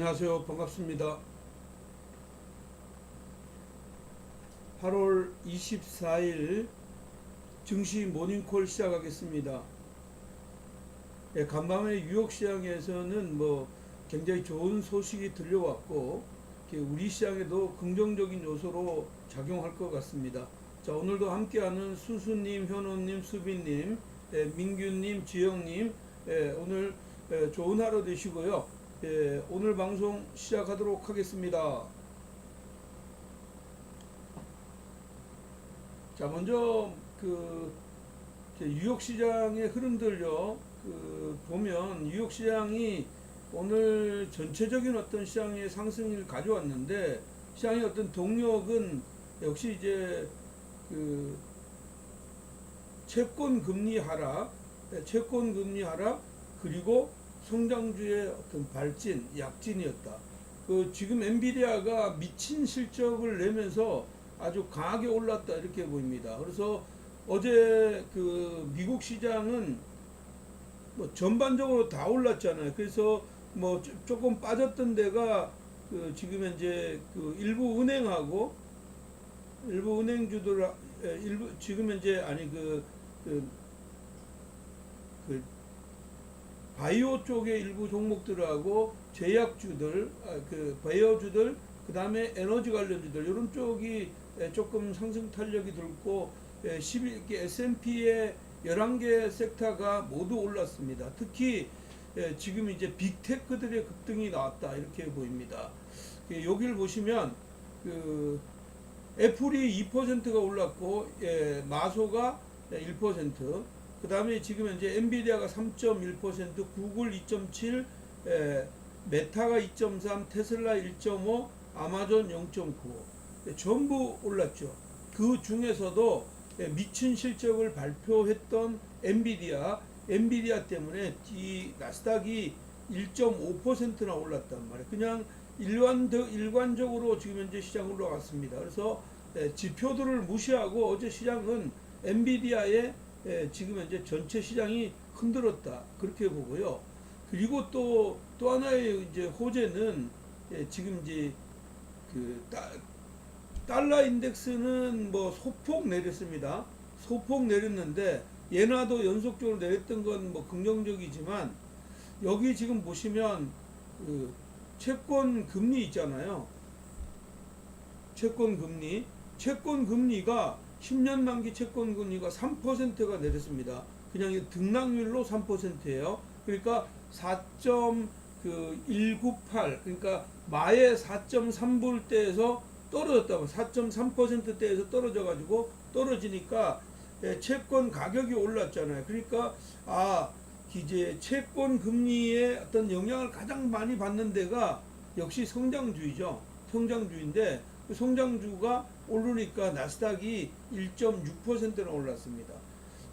안녕하세요. 반갑습니다. 8월 24일 증시 모닝콜 시작하겠습니다. 예, 간밤에 뉴욕 시장에서는 뭐 굉장히 좋은 소식이 들려왔고 우리 시장에도 긍정적인 요소로 작용할 것 같습니다. 자 오늘도 함께하는 수수님, 현호님, 수빈님, 예, 민규님, 지영님 예, 오늘 예, 좋은 하루 되시고요. 예, 오늘 방송 시작하도록 하겠습니다. 자, 먼저 그 뉴욕 시장의 흐름들요. 그 보면 뉴욕 시장이 오늘 전체적인 어떤 시장의 상승을 가져왔는데 시장의 어떤 동력은 역시 이제 그 채권 금리 하락, 예, 채권 금리 하락 그리고 성장주의 어떤 발진, 약진이었다. 그 지금 엔비디아가 미친 실적을 내면서 아주 강하게 올랐다 이렇게 보입니다. 그래서 어제 그 미국 시장은 뭐 전반적으로 다 올랐잖아요. 그래서 뭐 조- 조금 빠졌던 데가 그 지금 현재 그 일부 은행하고 일부 은행주들 에, 일부 지금 현재 아니 그, 그, 그 바이오 쪽의 일부 종목들하고 제약주들, 아, 그 바이오주들, 그 다음에 에너지 관련주들 이런 쪽이 에, 조금 상승 탄력이 들고 11개 S&P의 11개 섹터가 모두 올랐습니다. 특히 에, 지금 이제 빅테크들의 급등이 나왔다 이렇게 보입니다. 예, 여기를 보시면 그 애플이 2%가 올랐고 예, 마소가 1%, 그 다음에 지금 현재 엔비디아가 3.1%, 구글 2.7, 에, 메타가 2.3, 테슬라 1.5, 아마존 0.9 예, 전부 올랐죠. 그 중에서도 예, 미친 실적을 발표했던 엔비디아, 엔비디아 때문에 이 나스닥이 1.5%나 올랐단 말이에요. 그냥 일관, 일관적으로 지금 현재 시장 올라갔습니다. 그래서 예, 지표들을 무시하고 어제 시장은 엔비디아의 예, 지금 현재 전체 시장이 흔들었다 그렇게 보고요. 그리고 또 또 하나의 이제 호재는 예, 지금 이제 그 다, 달러 인덱스는 뭐 소폭 내렸습니다. 소폭 내렸는데 예나도 연속적으로 내렸던 건 뭐 긍정적이지만 여기 지금 보시면 그 채권 금리 있잖아요. 채권 금리, 채권 금리가 10년 만기 채권 금리가 3%가 내렸습니다. 그냥 이 등락률로 3%예요. 그러니까 4.198 그러니까 마의 4.3불 대에서 떨어졌다고 4.3%대에서 떨어져 가지고 떨어지니까 예, 채권 가격이 올랐잖아요. 그러니까 아 이제 채권 금리의 어떤 영향을 가장 많이 받는 데가 역시 성장주의죠. 성장주인데 그 성장주가 오르니까 나스닥이 1.6%나 올랐습니다.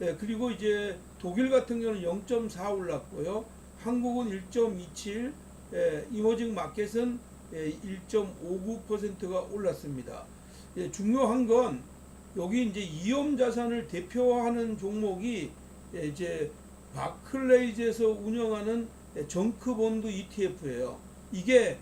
예, 그리고 이제 독일 같은 경우는 0.4 올랐고요. 한국은 1.27, 예, 이머징 마켓은 예, 1.59%가 올랐습니다. 예, 중요한 건 여기 이제 위험 자산을 대표하는 종목이 예, 이제 바클레이즈에서 운영하는 예, 정크본드 ETF예요. 이게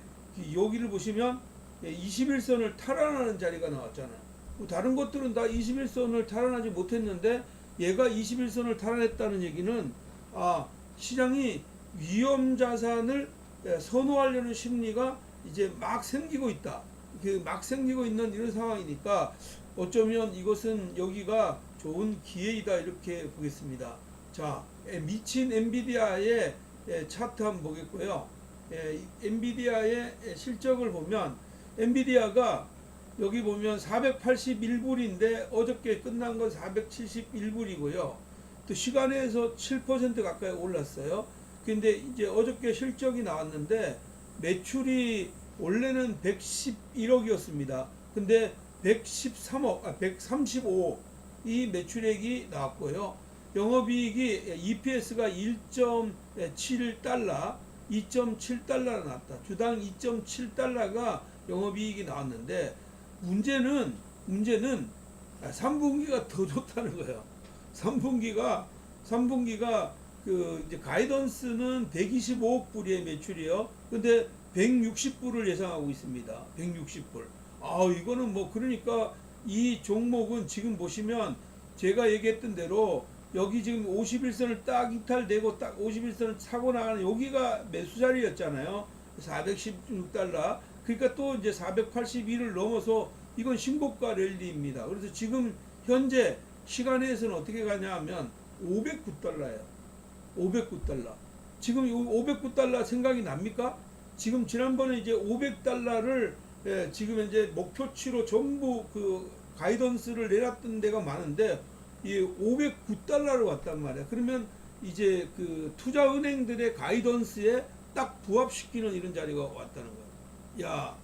여기를 보시면 예, 21선을 탈환하는 자리가 나왔잖아요. 뭐 다른 것들은 다 21선을 탈환하지 못했는데 얘가 21선을 탈환했다는 얘기는 아 시장이 위험 자산을 예, 선호하려는 심리가 이제 막 생기고 있다. 그막 생기고 있는 이런 상황이니까 어쩌면 이것은 여기가 좋은 기회이다 이렇게 보겠습니다. 자, 에, 미친 엔비디아의 에, 차트 한번 보겠고요. 에, 엔비디아의 에, 실적을 보면 엔비디아가 여기 보면 481불인데 어저께 끝난 건 471불이고요. 또 시간에서 7% 가까이 올랐어요. 근데 이제 어저께 실적이 나왔는데 매출이 원래는 111억이었습니다. 근데 113억, 아, 135, 이 매출액이 나왔고요. 영업이익이 EPS가 1.7달러, 2.7달러가 나왔다. 주당 2.7달러가 영업이익이 나왔는데 문제는 문제는 3분기가 더 좋다는 거예요. 3분기가 3분기가 그 이제 가이던스는 125억 불의 매출이요. 근데 160불을 예상하고 있습니다. 160불. 아, 이거는 뭐 그러니까 이 종목은 지금 보시면 제가 얘기했던 대로 여기 지금 51선을 딱 이탈되고 딱 51선을 차고 나가는 여기가 매수 자리였잖아요. 416달러. 그러니까 또 이제 481을 넘어서 이건 신고가 랠리입니다. 그래서 지금 현재 시간에서는 어떻게 가냐 하면 509달러예요. 509달러. 지금 이 509달러 생각이 납니까? 지금 지난번에 이제 500달러를 예, 지금 이제 목표치로 전부 그 가이던스를 내놨던 데가 많은데 이 509달러로 왔단 말이야. 그러면 이제 그 투자 은행들의 가이던스에 딱 부합시키는 이런 자리가 왔다는 거야. 야,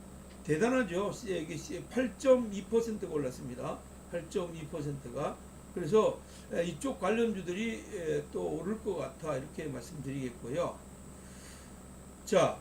대단하죠. 이게 8.2%가 올랐습니다. 8.2%가. 그래서 에, 이쪽 관련주들이 에, 또 오를 것 같아 이렇게 말씀드리겠고요. 자,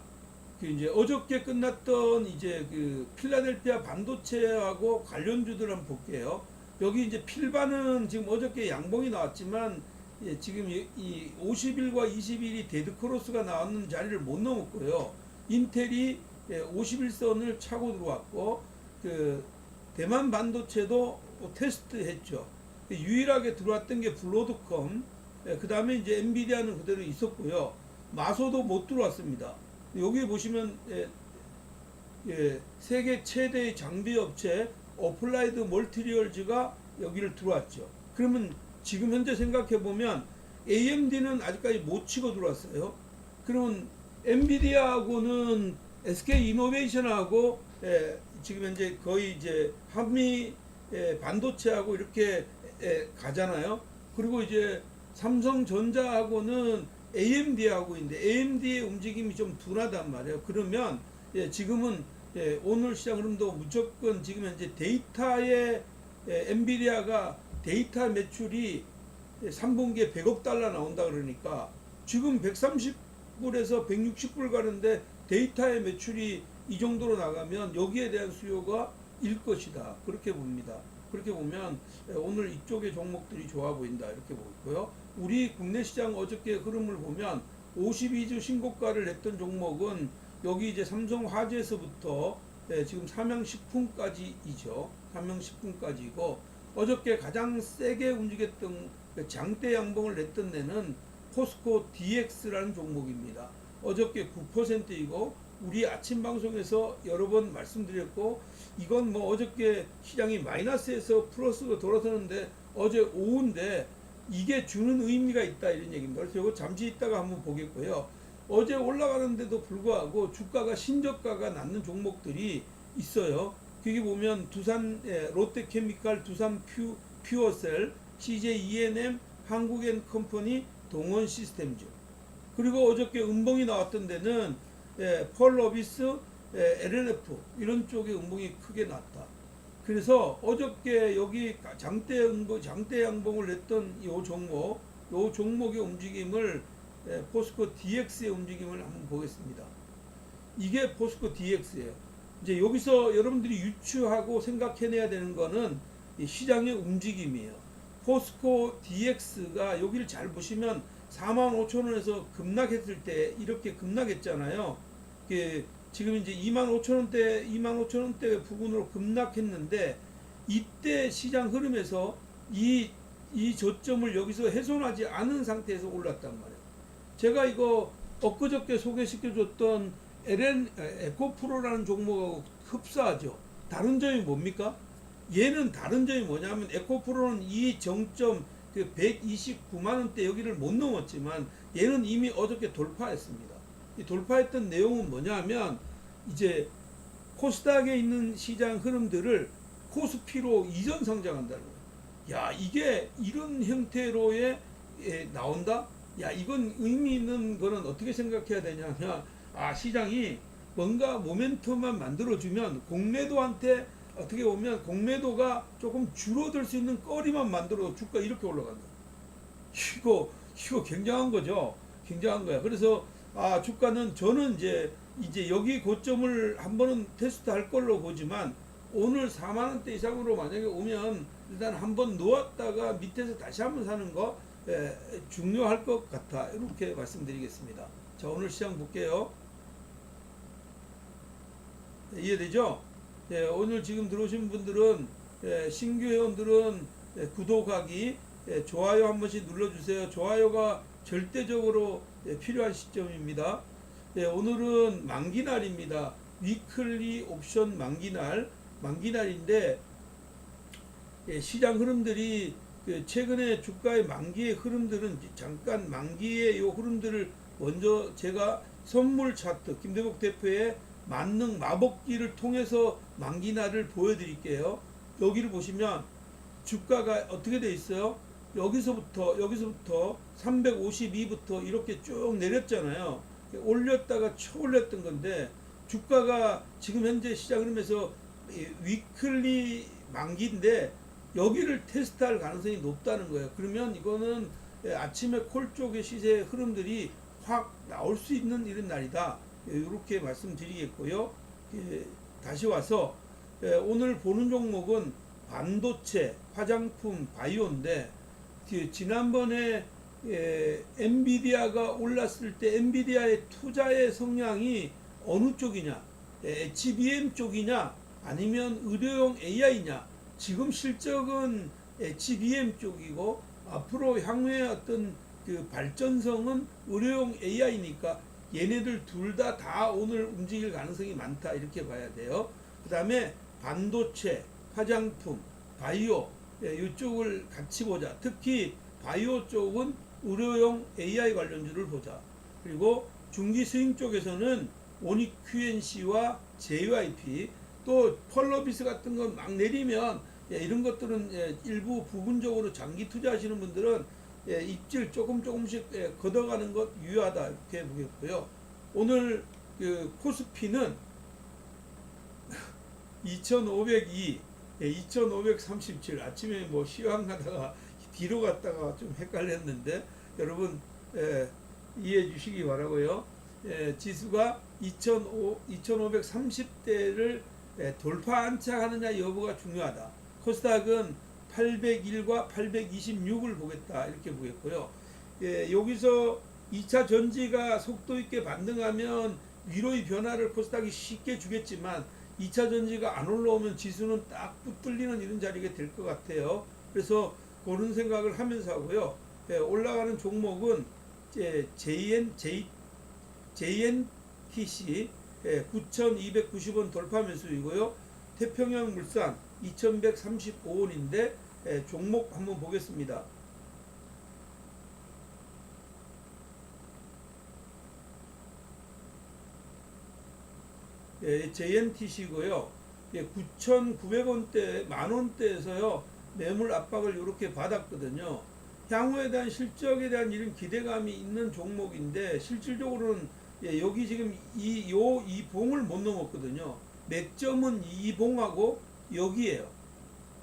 그 이제 어저께 끝났던 이제 그 필라델피아 반도체하고 관련주들 한번 볼게요. 여기 이제 필반은 지금 어저께 양봉이 나왔지만 예, 지금 이, 이 50일과 20일이 데드 크로스가 나왔는 자리를 못 넘었고요. 인텔이 예, 51선을 차고 들어왔고 그 대만 반도체도 뭐 테스트했죠. 유일하게 들어왔던 게 블로드컴. 그 다음에 이제 엔비디아는 그대로 있었고요. 마소도 못 들어왔습니다. 여기 보시면 예, 예, 세계 최대의 장비 업체 어플라이드 멀티리얼즈가 여기를 들어왔죠. 그러면 지금 현재 생각해 보면 AMD는 아직까지 못 치고 들어왔어요. 그러면 엔비디아하고는 SK 이노베이션하고 예, 지금 현재 거의 이제 한미 예, 반도체하고 이렇게 예, 가잖아요. 그리고 이제 삼성전자하고는 AMD하고 있는데 AMD의 움직임이 좀 둔하단 말이에요. 그러면 예, 지금은 예, 오늘 시장 흐름도 무조건 지금 현재 데이터의 예, 엔비디아가 데이터 매출이 3분기에 100억 달러 나온다 그러니까 지금 130불에서 160불 가는데 데이터의 매출이 이 정도로 나가면 여기에 대한 수요가 일 것이다. 그렇게 봅니다. 그렇게 보면 예, 오늘 이쪽의 종목들이 좋아 보인다. 이렇게 보고요. 우리 국내 시장 어저께 흐름을 보면 52주 신고가를 냈던 종목은 여기 이제 삼성화재에서부터 예, 지금 삼양식품까지이죠. 삼양식품까지고 어저께 가장 세게 움직였던 그 장대 양봉을 냈던 데는 포스코 DX라는 종목입니다. 어저께 9%이고 우리 아침 방송에서 여러 번 말씀드렸고 이건 뭐 어저께 시장이 마이너스에서 플러스로 돌아서는데 어제 오후인데 이게 주는 의미가 있다 이런 얘기입니다. 그래서 이거 잠시 있다가 한번 보겠고요. 어제 올라가는데도 불구하고 주가가 신저가가 낮는 종목들이 있어요. 여기 보면 두산 예, 롯데케미칼, 두산 퓨, 퓨어셀, CJ ENM, 한국엔 컴퍼니, 동원 시스템즈. 그리고 어저께 음봉이 나왔던 데는 예, 펄러비스, 예, LNF 이런 쪽에 음봉이 크게 났다. 그래서 어저께 여기 장대 음봉, 장대 양봉을 냈던 이 종목, 이 종목의 움직임을 예, 포스코 DX의 움직임을 한번 보겠습니다. 이게 포스코 DX예요. 이제 여기서 여러분들이 유추하고 생각해내야 되는 거는 이 시장의 움직임이에요. 포스코 DX가 여기를 잘 보시면 4만 5천 원에서 급락했을 때 이렇게 급락했잖아요. 이게 지금 이제 2만 5천 원대, 2만 5천 원대 부분으로 급락했는데 이때 시장 흐름에서 이, 이 저점을 여기서 훼손하지 않은 상태에서 올랐단 말이에요. 제가 이거 엊그저께 소개시켜줬던 LN 에코프로라는 종목하고 흡사하죠. 다른 점이 뭡니까? 얘는 다른 점이 뭐냐면 에코프로는 이 정점 그 129만 원대 여기를 못 넘었지만 얘는 이미 어저께 돌파했습니다. 이 돌파했던 내용은 뭐냐면 이제 코스닥에 있는 시장 흐름들을 코스피로 이전 상장한다는 거예요. 야 이게 이런 형태로의 예, 나온다? 야 이건 의미 있는 거는 어떻게 생각해야 되냐면 아 시장이 뭔가 모멘텀만 만들어주면 공매도한테 어떻게 보면 공매도가 조금 줄어들 수 있는 거리만 만들어 주가 이렇게 올라간다. 이거 이거 굉장한 거죠. 굉장한 거야. 그래서 아 주가는 저는 이제 이제 여기 고점을 한 번은 테스트 할 걸로 보지만 오늘 4만 원대 이상으로 만약에 오면 일단 한 번 놓았다가 밑에서 다시 한 번 사는 거 에, 중요할 것 같아 이렇게 말씀드리겠습니다. 자 오늘 시장 볼게요. 이해되죠? 예, 오늘 지금 들어오신 분들은 예, 신규 회원들은 예, 구독하기, 예, 좋아요 한 번씩 눌러주세요. 좋아요가 절대적으로 예, 필요한 시점입니다. 예, 오늘은 만기날입니다. 위클리 옵션 만기날, 만기날인데 예, 시장 흐름들이 그 최근에 주가의 만기의 흐름들은 잠깐 만기의 요 흐름들을 먼저 제가 선물 차트 김대복 대표의 만능 마법기를 통해서 만기날을 보여드릴게요. 여기를 보시면 주가가 어떻게 돼 있어요? 여기서부터 여기서부터 352부터 이렇게 쭉 내렸잖아요. 올렸다가 쳐올렸던 건데 주가가 지금 현재 시장 흐름에서 이 위클리 만기인데 여기를 테스트할 가능성이 높다는 거예요. 그러면 이거는 예, 아침에 콜 쪽의 시세 흐름들이 확 나올 수 있는 이런 날이다. 이렇게 말씀드리겠고요. 예, 다시 와서 예, 오늘 보는 종목은 반도체, 화장품, 바이오인데 그 지난번에 예, 엔비디아가 올랐을 때 엔비디아의 투자의 성향이 어느 쪽이냐? 예, HBM 쪽이냐? 아니면 의료용 AI냐? 지금 실적은 HBM 쪽이고 앞으로 향후에 어떤 그 발전성은 의료용 AI니까 얘네들 둘다다 오늘 움직일 가능성이 많다 이렇게 봐야 돼요. 그 다음에 반도체, 화장품, 바이오 예, 이쪽을 같이 보자. 특히 바이오 쪽은 의료용 AI 관련주를 보자. 그리고 중기 스윙 쪽에서는 QNC와 JYP 또 펄러비스 같은 건 막 내리면 예, 이런 것들은 예, 일부 부분적으로 장기 투자하시는 분들은 예, 입질 조금 조금씩 예, 걷어가는 것 유효하다 이렇게 보겠고요. 오늘 그 코스피는 2,502, 예, 2,537 아침에 뭐 시황 가다가 뒤로 갔다가 좀 헷갈렸는데 여러분 예, 이해해 주시기 바라고요. 예, 지수가 2,500, 2,530대를 예, 돌파 안착하느냐 여부가 중요하다. 코스닥은 801과 826을 보겠다 이렇게 보겠고요. 예, 여기서 2차 전지가 속도 있게 반등하면 위로의 변화를 코스닥이 쉽게 주겠지만 2차 전지가 안 올라오면 지수는 딱 붙들리는 이런 자리가 될 것 같아요. 그래서 그런 생각을 하면서 하고요. 예, 올라가는 종목은 이제 JN, J, JNTC 예, 9,290원 돌파 매수이고요. 태평양 물산 2,135원인데 예, 종목 한번 보겠습니다. 예, JNTC고요. 예, 9,900원대, 만원대에서요, 매물 압박을 이렇게 받았거든요. 향후에 대한 실적에 대한 이런 기대감이 있는 종목인데, 실질적으로는 예, 여기 지금 이, 요, 이 봉을 못 넘었거든요. 맥점은 이 봉하고 여기에요.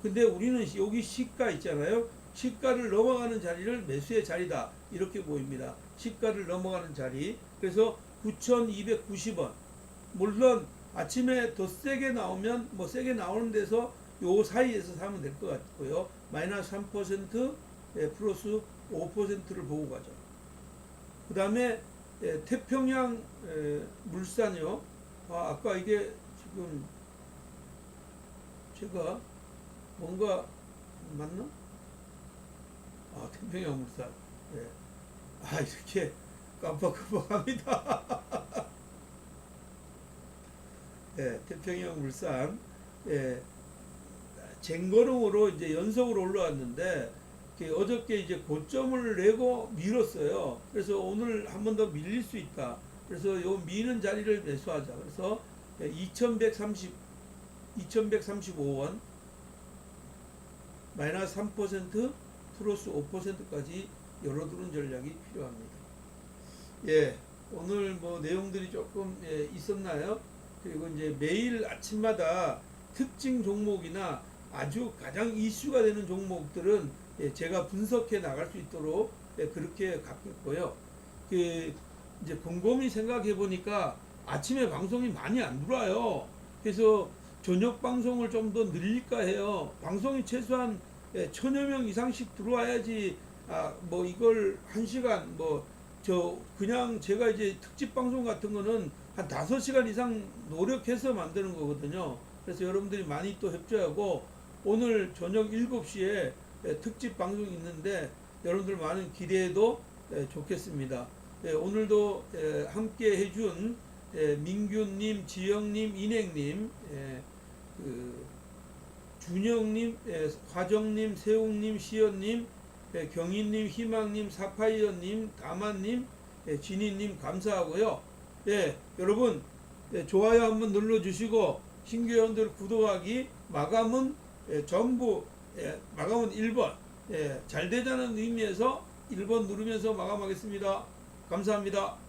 근데 우리는 여기 시가 있잖아요. 시가를 넘어가는 자리를 매수의 자리다. 이렇게 보입니다. 시가를 넘어가는 자리. 그래서 9,290원. 물론 아침에 더 세게 나오면 뭐 세게 나오는 데서 요 사이에서 사면 될 것 같고요. 마이너스 3% 예, 플러스 5%를 보고 가죠. 그 다음에 예, 태평양 예, 물산이요. 아, 아까 이게 지금 제가 뭔가 맞나? 아 태평양 물산. 예. 아 이렇게 깜빡깜빡합니다. 예, 태평양 물산. 예. 쟁거름으로 이제 연속으로 올라왔는데 그 어저께 이제 고점을 내고 밀었어요. 그래서 오늘 한 번 더 밀릴 수 있다. 그래서 요 미는 자리를 매수하자. 그래서 2130 2135원 마이너스 3% 플러스 5%까지 열어두는 전략이 필요합니다. 예, 오늘 뭐 내용들이 조금 예, 있었나요? 그리고 이제 매일 아침마다 특징 종목이나 아주 가장 이슈가 되는 종목들은 예, 제가 분석해 나갈 수 있도록 예, 그렇게 갖겠고요. 그 이제 곰곰이 생각해 보니까 아침에 방송이 많이 안 들어와요. 그래서 저녁 방송을 좀 더 늘릴까 해요. 방송이 최소한 예, 천여 명 이상씩 들어와야지 아 뭐 이걸 한 시간 뭐 저 그냥 제가 이제 특집 방송 같은 거는 한 다섯 시간 이상 노력해서 만드는 거거든요. 그래서 여러분들이 많이 또 협조하고 오늘 저녁 7시에 특집 방송이 있는데 여러분들 많은 기대해도 예, 좋겠습니다. 예, 오늘도 예, 함께 해준 예, 민규님, 지영님, 인행님, 예, 그 준영님, 예, 화정님, 세웅님, 시연님, 예, 경인님, 희망님, 사파이어님, 다만님, 예, 진희님 감사하고요. 예, 여러분 예, 좋아요 한번 눌러주시고 신규회원들 구독하기 마감은 예, 전부 예, 마감은 1번 예, 잘 되자는 의미에서 1번 누르면서 마감하겠습니다. 감사합니다.